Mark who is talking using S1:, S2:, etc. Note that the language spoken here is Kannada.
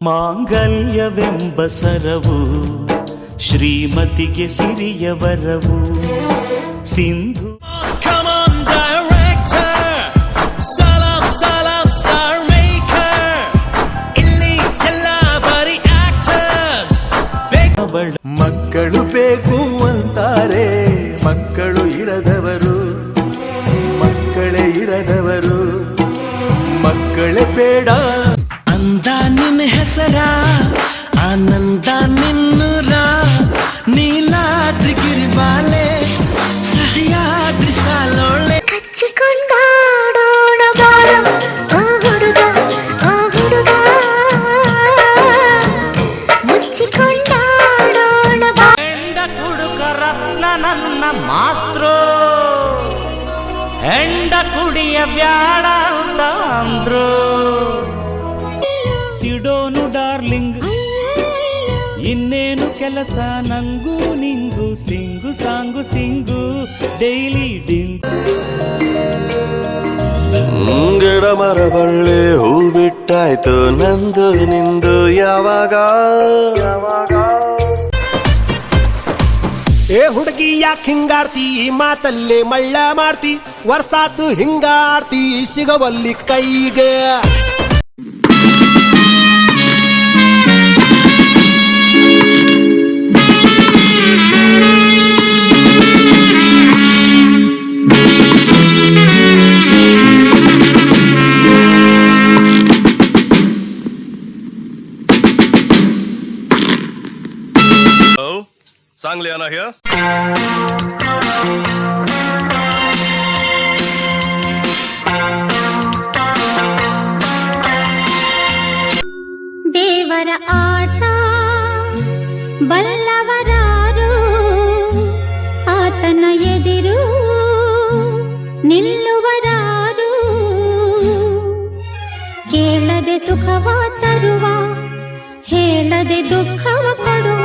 S1: ಮಾಂಗಲ್ಯವೆಂಬ Saravu ಶ್ರೀಮತಿಗೆ Syria ವರವು Sindhu
S2: Come on, director. Salam, salam, star maker. ಇಲ್ಲಿ ಎಲ್ಲ ಬರೀ actors. ಬೇಕು
S1: ಅವಳ
S3: ಮಕ್ಕಳು ಬೇಕು ಅಂತಾರೆ ಮಕ್ಕಳು ಇರದವರು ಮಕ್ಕಳೇ ಇರದವರು ಮಕ್ಕಳೇ ಬೇಡ
S2: ಅಂದ ನಿನ್ನ ಹೆಸರ ಆನಂದ ನಿನ್ನೂರ. ನೀಲಾದ್ರಿ ಗಿರಿಬಾಲೆ ಸಹ್ಯಾದ್ರಿ ಸಾಲೋಳೆ
S4: ಕಚ್ಚಿಕೊಂಡಾಡೋಣ ಬಾರ ಆ ಹುಡುಗ ಆ ಹುಡುಗ. ಮುಚ್ಚಿಕೊಂಡಾಡೋಣ ಬಾ.
S1: ಹೆಂಡ ನನ್ನ ಮಾಸ್ತ್ರು. ಹೆಂಡ ಕುಡಿಯ ಬ್ಯಾಡ ಅಂತ ಅಂದ್ರು. ಡಾರ್ಲಿಂಗ್ ಇನ್ನೇನು ಕೆಲಸ ನಂಗೂ ನಿಂಗು ಸಿಂಗು ಸಾಂಗು ಸಿಂಗು ಡೈಲಿ ಡಿಂಗು
S3: ಗಿಡ ಮರ ಬಳ್ಳಿ ಹೂ ಬಿಟ್ಟಾಯ್ತು ನಂದು ನಿಂದು ಯಾವಾಗ?
S5: ಏ ಹುಡುಗಿ ಯಾಕೆ ಹಿಂಗಾರ್ತಿ? ಈ ಮಾತಲ್ಲೇ ಮಳ್ಳ ಮಾಡ್ತಿ. ವರ್ಷಾತು ಹಿಂಗಾರ್ತಿ ಸಿಗವಲ್ಲಿ ಕೈಗೆ.
S6: Hello, Sangliana here.
S4: దేవర ఆట బల్లవరారు ఆతన ఎదిరు నిಲ್ಲುವರಾರು ಕೇಳದೆ ಸುಖವ ತರುವ ಹೇಳದೆ ದುಃಖವ ಕೊಡುವ